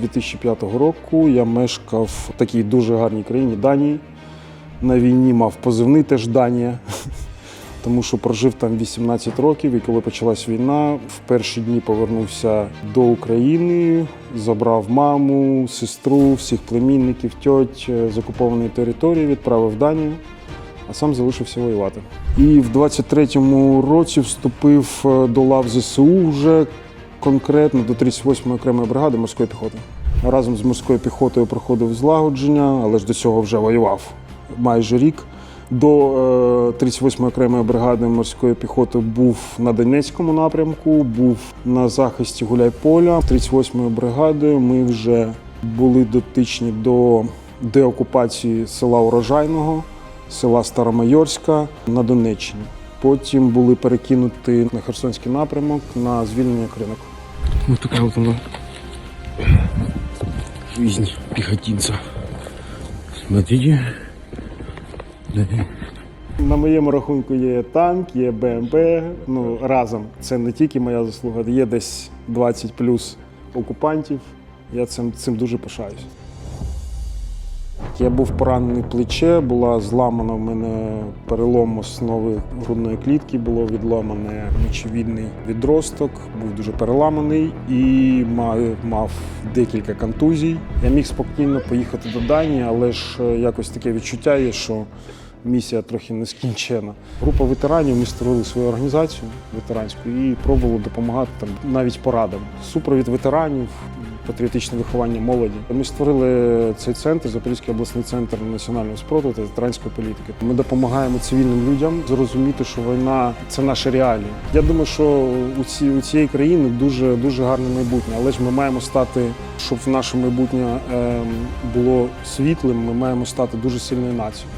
2005 року я мешкав в такій дуже гарній країні Данії. На війні мав позивний теж Данія, тому що прожив там 18 років. І коли почалась війна, в перші дні повернувся до України, забрав маму, сестру, всіх племінників, тьоть е, з окупованої території, відправив Данію, а сам залишився воювати. І в 23-му році вступив е, до лав ЗСУ вже конкретно до 38-ї окремої бригади морської піхоти. Разом з морською піхотою проходив злагодження, але ж до цього вже воював майже рік. До е, 38-ї окремої бригади морської піхоти був на Донецькому напрямку, був на захисті Гуляйполя. 38-ї бригадою ми вже були дотичні до деокупації села Урожайного, села Старомайорська на Донеччині. Потім були перекинуті на Херсонський напрямок на звільнення кринок. Вот такая вот она жизнь пехотинца. Смотрите. На моєму рахунку є танк, є БМП. Ну разом це не тільки моя заслуга, є десь 20 плюс окупантів. Я цим, цим дуже пишаюсь. Я був поранений плече, була зламана в мене перелом основи грудної клітки, було відламане очевидний відросток, був дуже переламаний і мав, декілька контузій. Я міг спокійно поїхати до Данії, але ж е, якось таке відчуття є, що місія трохи нескінчена. Група ветеранів ми створили свою організацію ветеранську і пробували допомагати там навіть порадами. Супровід ветеранів, патріотичне виховання молоді. Ми створили цей центр, Запорізький обласний центр національного спротиву та ветеранської політики. Ми допомагаємо цивільним людям зрозуміти, що війна це наші реалії. Я думаю, що у, ці, у цієї країни дуже дуже гарне майбутнє, але ж ми маємо стати, щоб наше майбутнє ем, було світлим. Ми маємо стати дуже сильною нацією.